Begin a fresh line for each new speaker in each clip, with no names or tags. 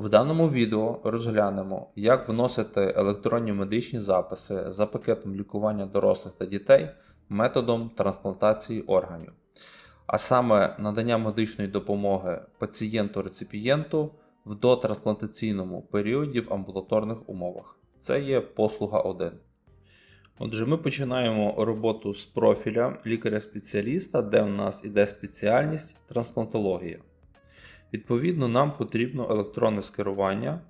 В даному відео розглянемо, як вносити електронні медичні записи за пакетом лікування дорослих та дітей методом трансплантації органів, а саме надання медичної допомоги пацієнту-реципієнту в дотрансплантаційному періоді в амбулаторних умовах. Це є послуга 1. Отже, ми починаємо роботу з профіля лікаря-спеціаліста, де в нас іде спеціальність трансплантологія. Відповідно, нам потрібно електронне скерування,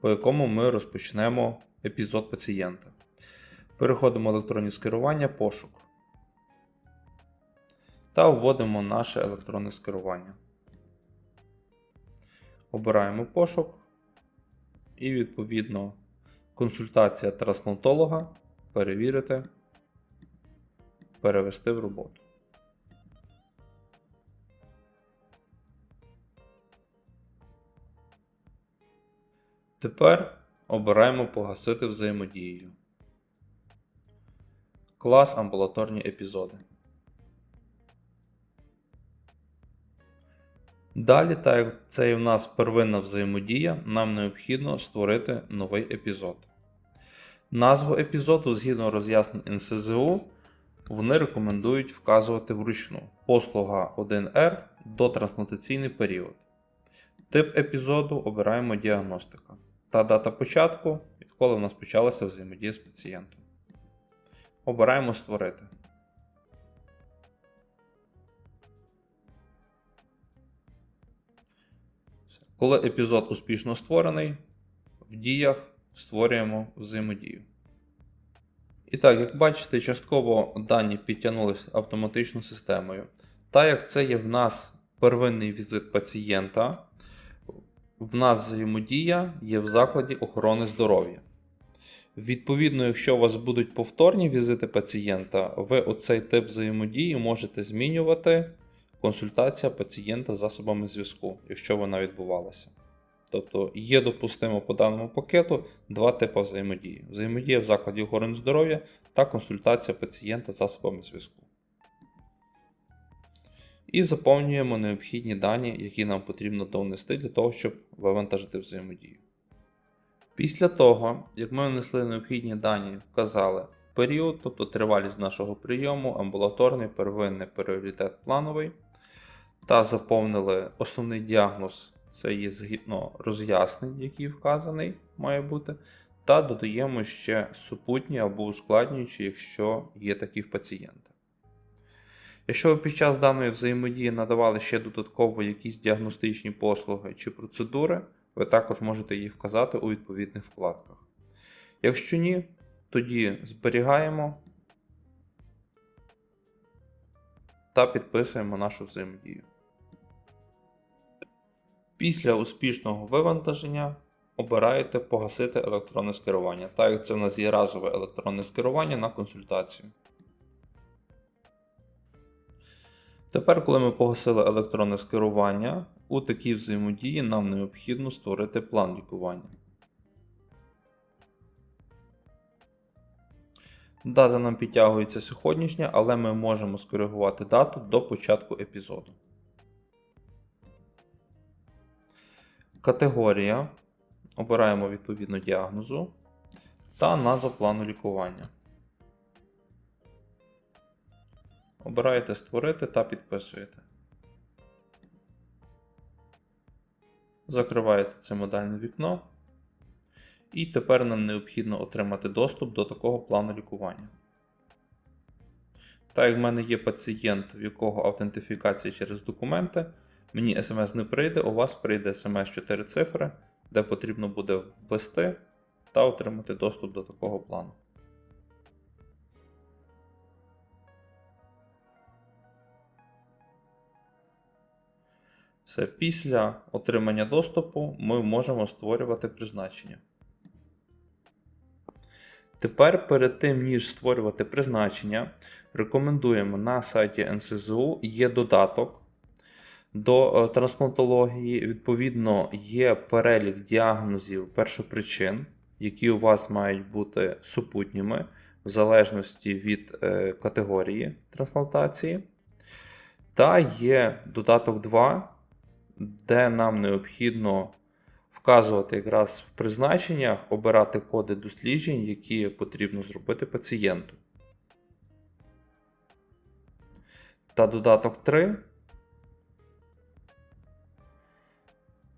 по якому ми розпочнемо епізод пацієнта. Переходимо в електронні скерування, пошук. Та вводимо наше електронне скерування. Обираємо пошук. І, відповідно, консультація трансплантолога. Перевірити, перевести в роботу. Тепер обираємо погасити взаємодію. Клас амбулаторні епізоди. Далі, так як це і в нас первинна взаємодія, нам необхідно створити новий епізод. Назву епізоду згідно роз'яснень НСЗУ вони рекомендують вказувати вручну послуга 1R до трансплантаційний період. Тип епізоду обираємо діагностика та дата початку, відколи в нас почалася взаємодія з пацієнтом. Обираємо Створити. Коли епізод успішно створений, в діях створюємо взаємодію. І так, як бачите, частково дані підтягнулися автоматично системою. Так як це є в нас первинний візит пацієнта, в нас взаємодія є в закладі охорони здоров'я. Відповідно, якщо у вас будуть повторні візити пацієнта, ви оцей тип взаємодії можете змінювати консультація пацієнта з засобами зв'язку, якщо вона відбувалася. Тобто є допустимо по даному пакету два типи взаємодії: взаємодія в закладі охорони здоров'я та консультація пацієнта з засобами зв'язку. І заповнюємо необхідні дані, які нам потрібно довнести для того, щоб вивантажити взаємодію. Після того, як ми внесли необхідні дані, вказали період, тобто тривалість нашого прийому, амбулаторний, первинний пріоритет плановий, та заповнили основний діагноз це є згідно роз'яснень, який вказаний має бути, та додаємо ще супутні або ускладнюючі, якщо є такі в пацієнта. Якщо ви під час даної взаємодії надавали ще додатково якісь діагностичні послуги чи процедури, ви також можете їх вказати у відповідних вкладках. Якщо ні, тоді зберігаємо та підписуємо нашу взаємодію. Після успішного вивантаження обираєте погасити електронне скерування, так як це в нас є разове електронне скерування на консультацію. Тепер, коли ми погасили електронне скерування, у такій взаємодії нам необхідно створити план лікування. Дата нам підтягується сьогоднішня, але ми можемо скоригувати дату до початку епізоду. Категорія. Обираємо відповідну діагнозу та назву плану лікування. Обираєте Створити та підписуєте. Закриваєте це модальне вікно. І тепер нам необхідно отримати доступ до такого плану лікування. Так як в мене є пацієнт, в якого автентифікація через документи, мені смс не прийде, у вас прийде смс 4 цифри, де потрібно буде ввести та отримати доступ до такого плану. Все, після отримання доступу ми можемо створювати призначення. Тепер перед тим, ніж створювати призначення, рекомендуємо на сайті НСЗУ є додаток до е, трансплантології. Відповідно, є перелік діагнозів першопричин, які у вас мають бути супутніми в залежності від е, категорії трансплантації. Та є додаток 2, де нам необхідно вказувати якраз в призначеннях, обирати коди досліджень, які потрібно зробити пацієнту. Та додаток 3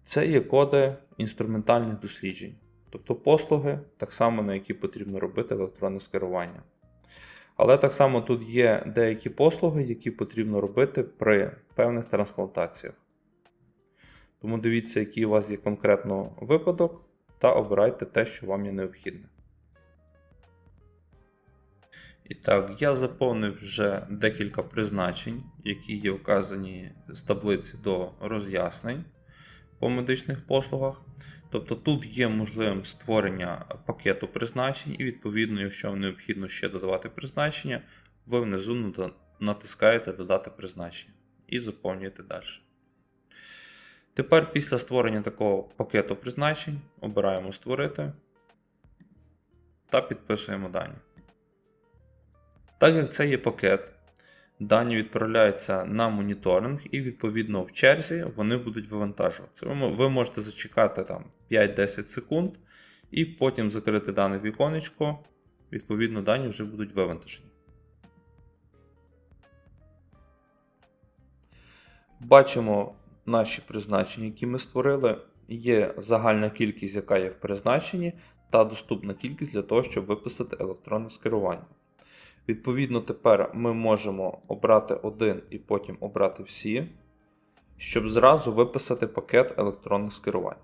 це є коди інструментальних досліджень, тобто послуги, так само на які потрібно робити електронне скерування. Але так само тут є деякі послуги, які потрібно робити при певних трансплантаціях. Тому дивіться, який у вас є конкретно випадок, та обирайте те, що вам є необхідне. І так, я заповнив вже декілька призначень, які є вказані з таблиці до роз'яснень по медичних послугах. Тобто тут є можливим створення пакету призначень, і відповідно, якщо вам необхідно ще додавати призначення, ви внизу натискаєте Додати призначення і заповнюєте далі. Тепер після створення такого пакету призначень обираємо Створити та підписуємо дані. Так як це є пакет, дані відправляються на моніторинг, і відповідно в черзі вони будуть вивантажуватися. Ви можете зачекати там 5-10 секунд, і потім закрити дане віконечко, відповідно, дані вже будуть вивантажені. Бачимо наші призначення, які ми створили. Є загальна кількість, яка є в призначенні, та доступна кількість для того, щоб виписати електронне скерування. Відповідно, тепер ми можемо обрати один і потім обрати всі, щоб зразу виписати пакет електронних скерувань.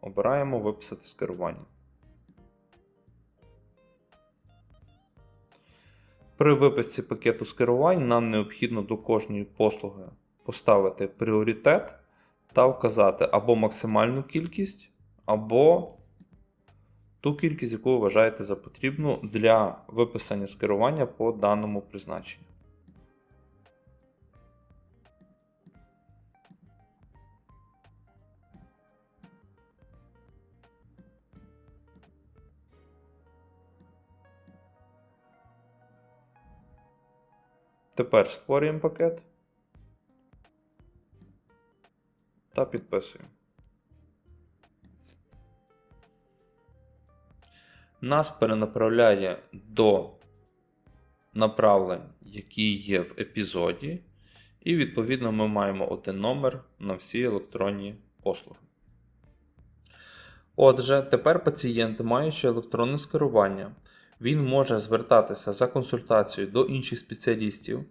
Обираємо виписати скерування. При виписці пакету скерувань нам необхідно до кожної послуги поставити пріоритет та вказати або максимальну кількість, або ту кількість, яку ви вважаєте за потрібну для виписання скерування по даному призначенню. Тепер створюємо пакет та підписуємо. Нас перенаправляє до направлень, які є в епізоді, і відповідно ми маємо один номер на всі електронні послуги. Отже, тепер пацієнт, маючи електронне скерування, він може звертатися за консультацією до інших спеціалістів.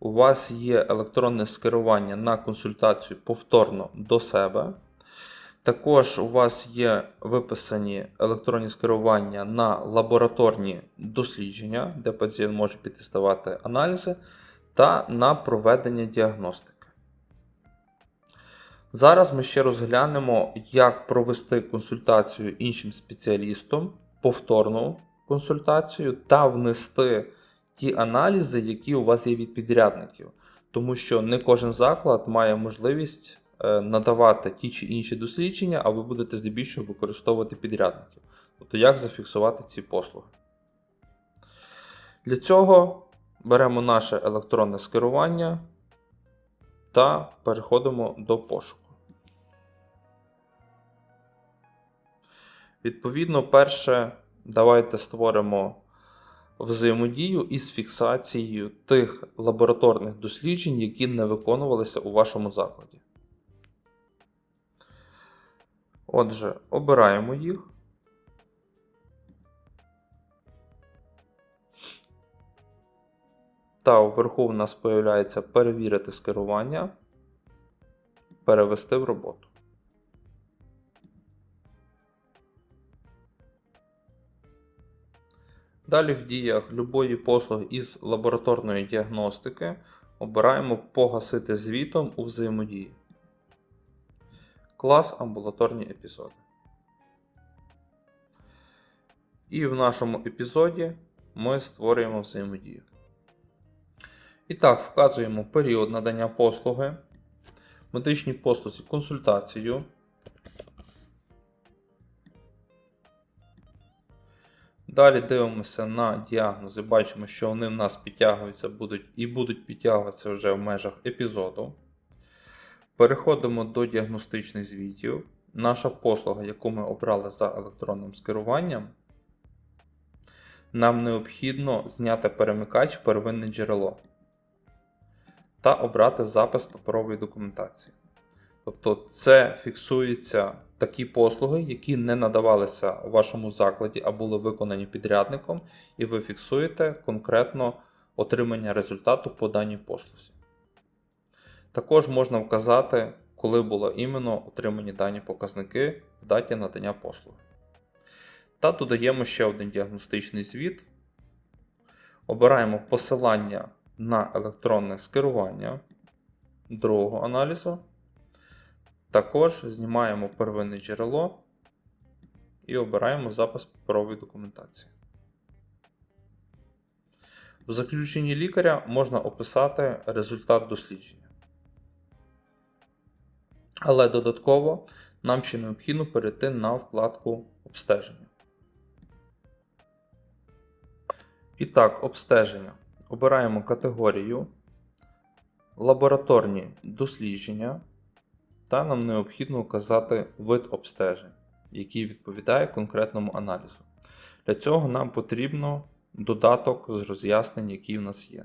У вас є електронне скерування на консультацію повторно до себе. Також у вас є виписані електронні скерування на лабораторні дослідження, де пацієнт може піти ставати аналізи, та на проведення діагностики. Зараз ми ще розглянемо, як провести консультацію іншим спеціалістом, повторну консультацію та внести ті аналізи, які у вас є від підрядників. Тому що не кожен заклад має можливість е, надавати ті чи інші дослідження, а ви будете здебільшого використовувати підрядників. Тобто, як зафіксувати ці послуги. Для цього беремо наше електронне скерування та переходимо до пошуку. Відповідно, перше, давайте створимо взаємодію із фіксацією тих лабораторних досліджень, які не виконувалися у вашому закладі. Отже, обираємо їх. Та вверху в нас з'являється перевірити скерування, перевести в роботу. Далі в діях любої послуги із лабораторної діагностики обираємо погасити звітом у взаємодії. Клас амбулаторні епізоди. І в нашому епізоді ми створюємо взаємодію. І так, вказуємо період надання послуги, медичні послуги консультацію. Далі дивимося на діагнози, бачимо, що вони в нас підтягуються будуть і будуть підтягуватися вже в межах епізоду. Переходимо до діагностичних звітів. наша послуга, яку ми обрали за електронним скеруванням, нам необхідно зняти перемикач первинне джерело та обрати запис паперової документації. Тобто це фіксуються такі послуги, які не надавалися у вашому закладі, а були виконані підрядником, і ви фіксуєте конкретно отримання результату по даній послузі. Також можна вказати, коли було іменно отримані дані показники в даті надання послуги. Та додаємо ще один діагностичний звіт. Обираємо посилання на електронне скерування другого аналізу. Також знімаємо первинне джерело і обираємо запис паперової документації. В заключенні лікаря можна описати результат дослідження. Але додатково нам ще необхідно перейти на вкладку обстеження. І так, обстеження. Обираємо категорію лабораторні дослідження, та нам необхідно вказати вид обстежень, який відповідає конкретному аналізу. Для цього нам потрібно додаток з роз'яснень, який в нас є.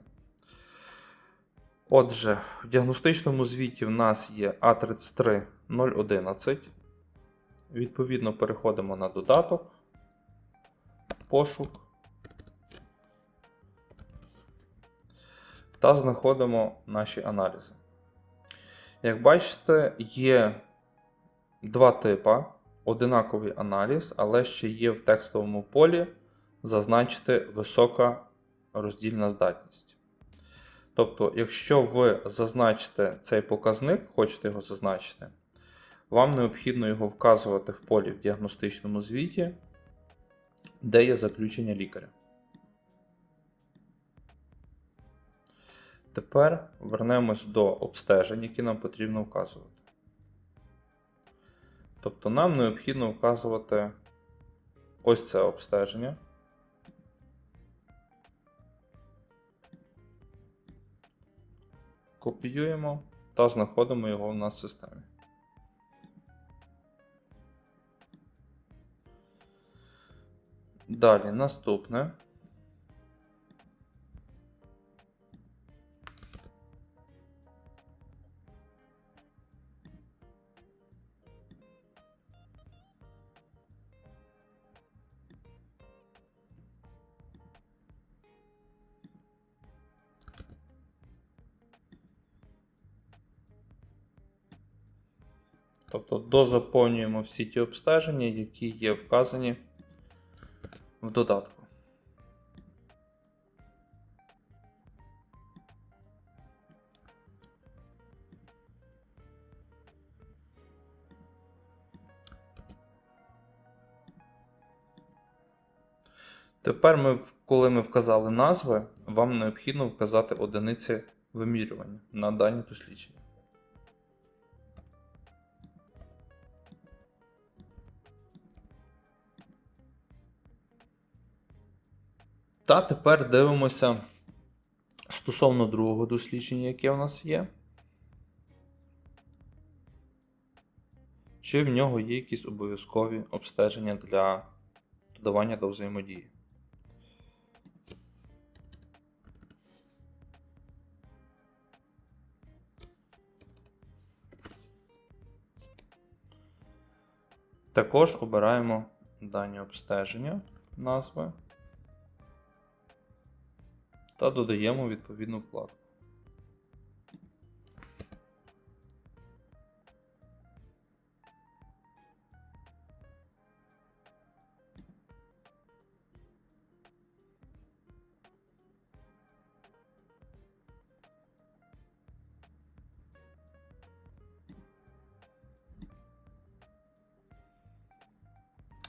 Отже, в діагностичному звіті в нас є А33011. Відповідно, переходимо на додаток, пошук та знаходимо наші аналізи. Як бачите, є два типи. Одинаковий аналіз, але ще є в текстовому полі зазначити висока роздільна здатність. Тобто, якщо ви зазначите цей показник, хочете його зазначити, вам необхідно його вказувати в полі в діагностичному звіті, де є заключення лікаря. Тепер вернемось до обстежень, які нам потрібно вказувати. Тобто нам необхідно вказувати ось це обстеження. Копіюємо та знаходимо його в нас в системі. Далі наступне. Тобто дозаповнюємо всі ті обстеження, які є вказані в додатку. Тепер, ми, коли ми вказали назви, вам необхідно вказати одиниці вимірювання на дані дослідження. Та тепер дивимося стосовно другого дослідження, яке в нас є. Чи в нього є якісь обов'язкові обстеження для додавання до взаємодії. Також обираємо дані обстеження, назви та додаємо відповідну вкладку.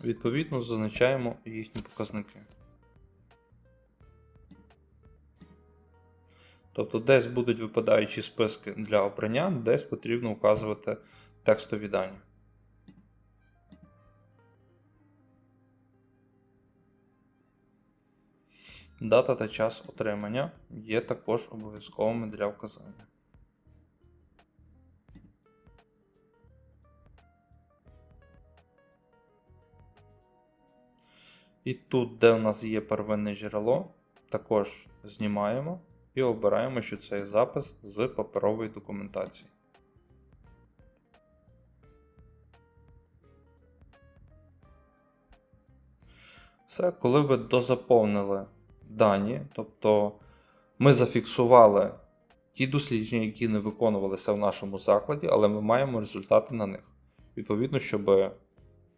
Відповідно, зазначаємо їхні показники. Тобто десь будуть випадаючі списки для обрання, десь потрібно указувати текстові дані. Дата та час отримання є також обов'язковими для вказання. І тут, де в нас є первинне джерело, також знімаємо і обираємо, що цей запис з паперової документації. Все, коли ви дозаповнили дані, тобто ми зафіксували ті дослідження, які не виконувалися в нашому закладі, але ми маємо результати на них. Відповідно, щоб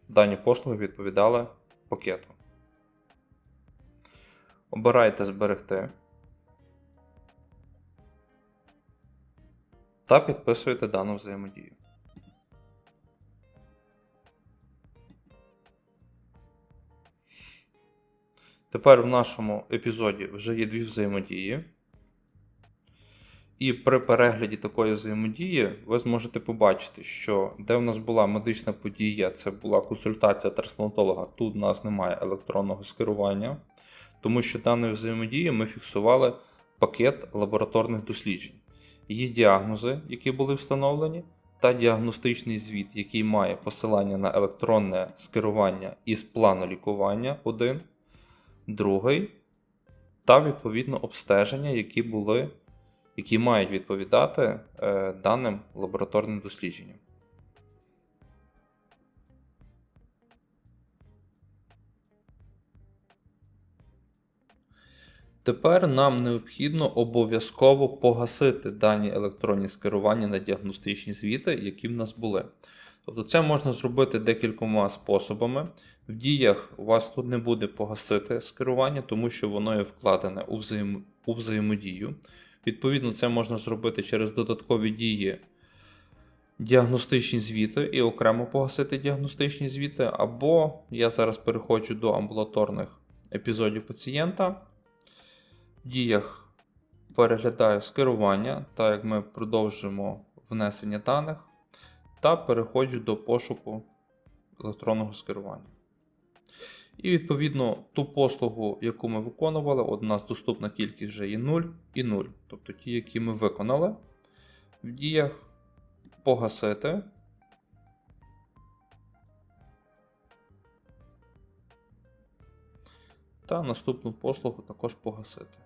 дані послуги відповідали пакету. Обирайте зберегти та підписуєте дану взаємодію. Тепер в нашому епізоді вже є дві взаємодії. І при перегляді такої взаємодії ви зможете побачити, що де в нас була медична подія, це була консультація трансплантолога. Тут у нас немає електронного скерування, тому що даною взаємодією ми фіксували пакет лабораторних досліджень. Є діагнози, які були встановлені, та діагностичний звіт, який має посилання на електронне скерування із плану лікування один, другий, та відповідно обстеження, які були які мають відповідати е, даним лабораторним дослідженням. Тепер нам необхідно обов'язково погасити дані електронні скерування на діагностичні звіти, які в нас були. Тобто це можна зробити декількома способами. В діях у вас тут не буде погасити скерування, тому що воно є вкладене у, взаєм... у взаємодію. Відповідно, це можна зробити через додаткові дії діагностичні звіти і окремо погасити діагностичні звіти, або я зараз переходжу до амбулаторних епізодів пацієнта. Діях переглядаю скерування, так як ми продовжимо внесення даних, та переходжу до пошуку електронного скерування. І відповідно ту послугу, яку ми виконували, от у нас доступна кількість вже є 0 і 0. Тобто ті, які ми виконали, в діях погасити. Та наступну послугу також погасити.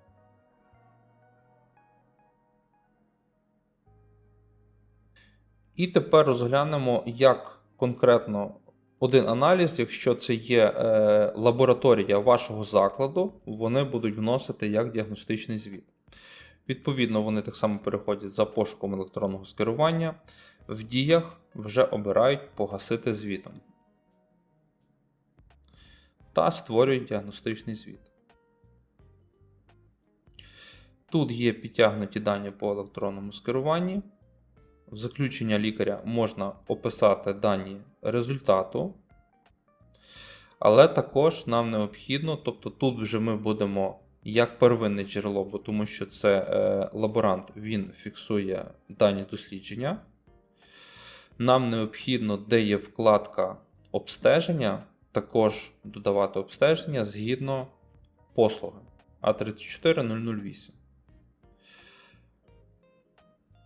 І тепер розглянемо, як конкретно один аналіз, якщо це є е, лабораторія вашого закладу, вони будуть вносити як діагностичний звіт. Відповідно, вони так само переходять за пошуком електронного скерування. В діях вже обирають погасити звітом. Та створюють діагностичний звіт. Тут є підтягнуті дані по електронному скеруванні. Заключення лікаря можна описати дані результату, але також нам необхідно, тобто тут вже ми будемо як первинне джерело, бо тому що це е, лаборант він фіксує дані дослідження. Нам необхідно, де є вкладка обстеження, також додавати обстеження згідно послуги А34008.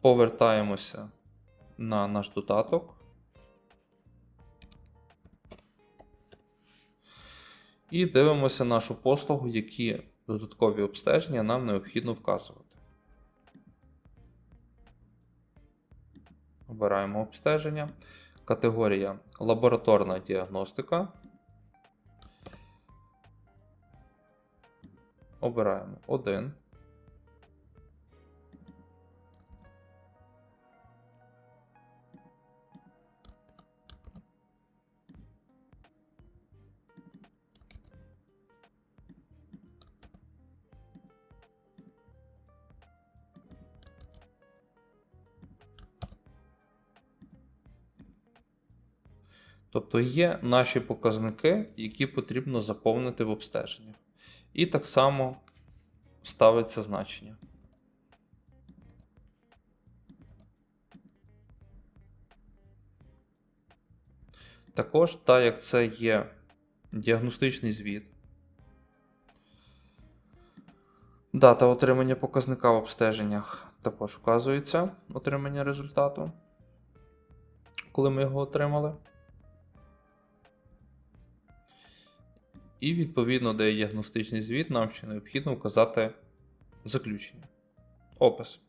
Повертаємося на наш додаток. І дивимося нашу послугу, які додаткові обстеження нам необхідно вказувати. Обираємо обстеження. Категорія лабораторна діагностика. Обираємо 1. Тобто є наші показники, які потрібно заповнити в обстеженнях. І так само ставиться значення. Також, так як це є діагностичний звіт, дата отримання показника в обстеженнях також вказується отримання результату, коли ми його отримали. І відповідно до діагностичний звіт, нам ще необхідно вказати заключення. Опис.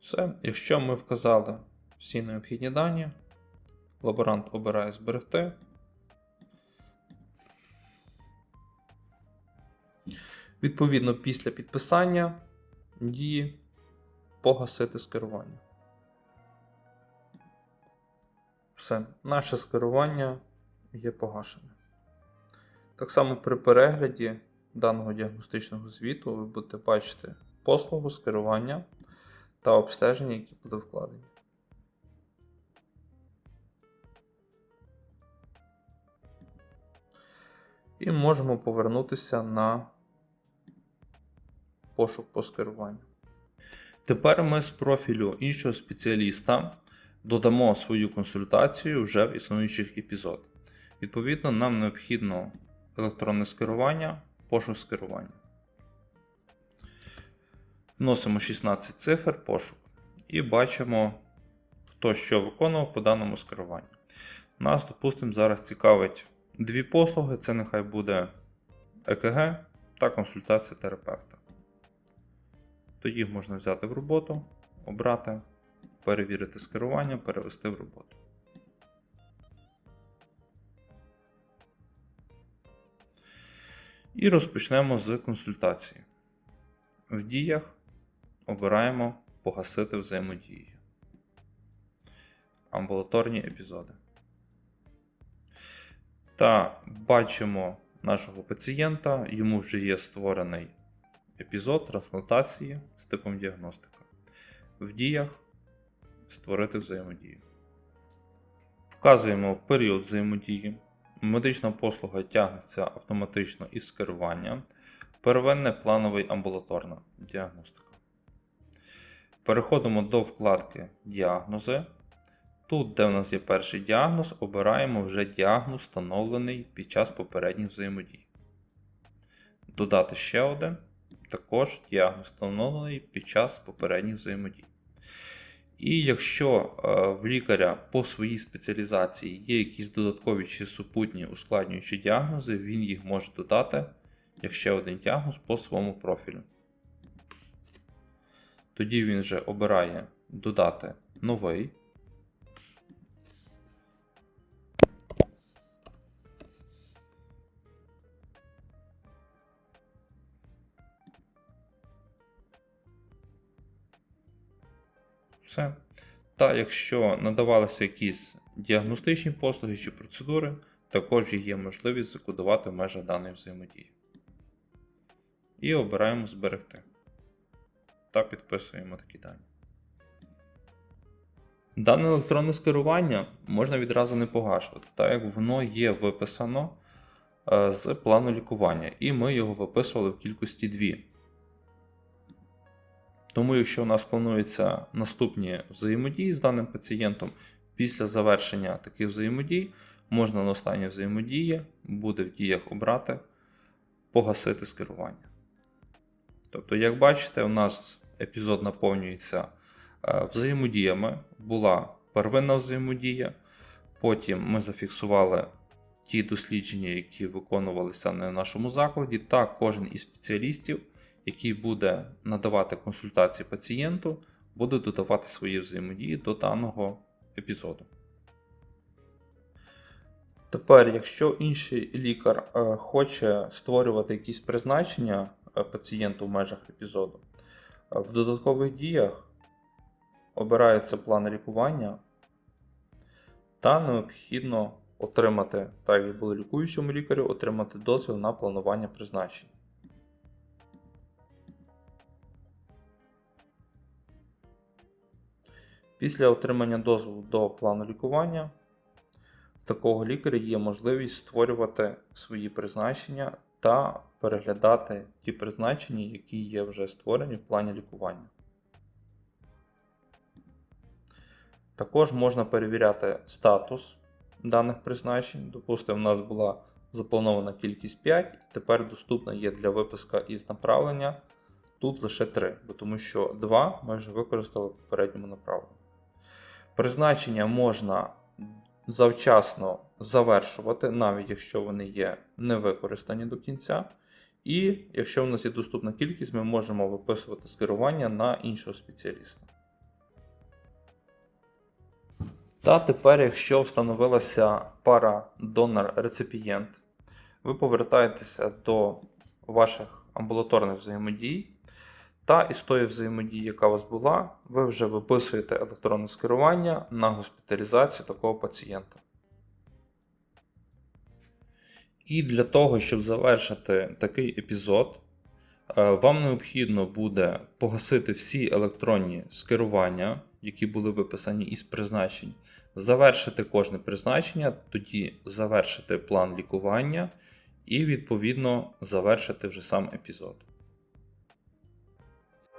Все. Якщо ми вказали всі необхідні дані, лаборант обирає зберегти. Відповідно, після підписання дії погасити скерування. Все, наше скерування є погашене. Так само при перегляді даного діагностичного звіту ви будете бачити послугу скерування та обстеження, які буде вкладені. І можемо повернутися на пошук по скеруванню. Тепер ми з профілю іншого спеціаліста додамо свою консультацію вже в існуючих епізод. Відповідно, нам необхідно електронне скерування, пошук скерування. Вносимо 16 цифр пошук і бачимо, хто що виконував по даному скеруванню. Нас, допустимо, зараз цікавить дві послуги: це нехай буде ЕКГ та консультація терапевта. Тоді їх можна взяти в роботу, обрати, перевірити скерування, перевести в роботу. І розпочнемо з консультації. В діях обираємо погасити взаємодію. Амбулаторні епізоди. Та бачимо нашого пацієнта, йому вже є створений епізод трансплантації з типом діагностика. В діях створити взаємодію. Вказуємо період взаємодії. Медична послуга тягнеться автоматично із керування. Первинне плановий амбулаторна діагностика. Переходимо до вкладки Діагнози. Тут, де в нас є перший діагноз, обираємо вже діагноз, встановлений під час попередніх взаємодій. Додати ще один. Також діагноз встановлений під час попередніх взаємодій. І якщо е, в лікаря по своїй спеціалізації є якісь додаткові чи супутні ускладнюючі діагнози, він їх може додати як ще один діагноз по своєму профілю. Тоді він вже обирає додати новий. Все. Та якщо надавалися якісь діагностичні послуги чи процедури, також є можливість закодувати в межах даної взаємодії. І обираємо зберегти. Та підписуємо такі дані. Дане електронне скерування можна відразу не погашувати, так як воно є виписано е, з плану лікування, і ми його виписували в кількості 2. Тому, якщо у нас плануються наступні взаємодії з даним пацієнтом, після завершення таких взаємодій, можна на останній взаємодії буде в діях обрати погасити скерування. Тобто, як бачите, у нас епізод наповнюється е, взаємодіями. Була первинна взаємодія, потім ми зафіксували ті дослідження, які виконувалися на нашому закладі, та кожен із спеціалістів який буде надавати консультації пацієнту, буде додавати свої взаємодії до даного епізоду. Тепер, якщо інший лікар е, хоче створювати якісь призначення е, пацієнту в межах епізоду, е, в додаткових діях обирається план лікування, та необхідно отримати, так як було лікуючому лікарю, отримати дозвіл на планування призначень. Після отримання дозволу до плану лікування, в такого лікаря є можливість створювати свої призначення та переглядати ті призначення, які є вже створені в плані лікування. Також можна перевіряти статус даних призначень. Допустимо, у нас була запланована кількість 5, і тепер доступна є для виписка із направлення. тут лише 3, бо тому що 2 ми вже використали в попередньому направленні. Призначення можна завчасно завершувати, навіть якщо вони є не використані до кінця. І якщо в нас є доступна кількість, ми можемо виписувати скерування на іншого спеціаліста. Та тепер, якщо встановилася пара донор-реципієнт, ви повертаєтеся до ваших амбулаторних взаємодій. Та із тої взаємодії, яка у вас була, ви вже виписуєте електронне скерування на госпіталізацію такого пацієнта. І для того, щоб завершити такий епізод, е, вам необхідно буде погасити всі електронні скерування, які були виписані із призначень, завершити кожне призначення, тоді завершити план лікування і, відповідно, завершити вже сам епізод.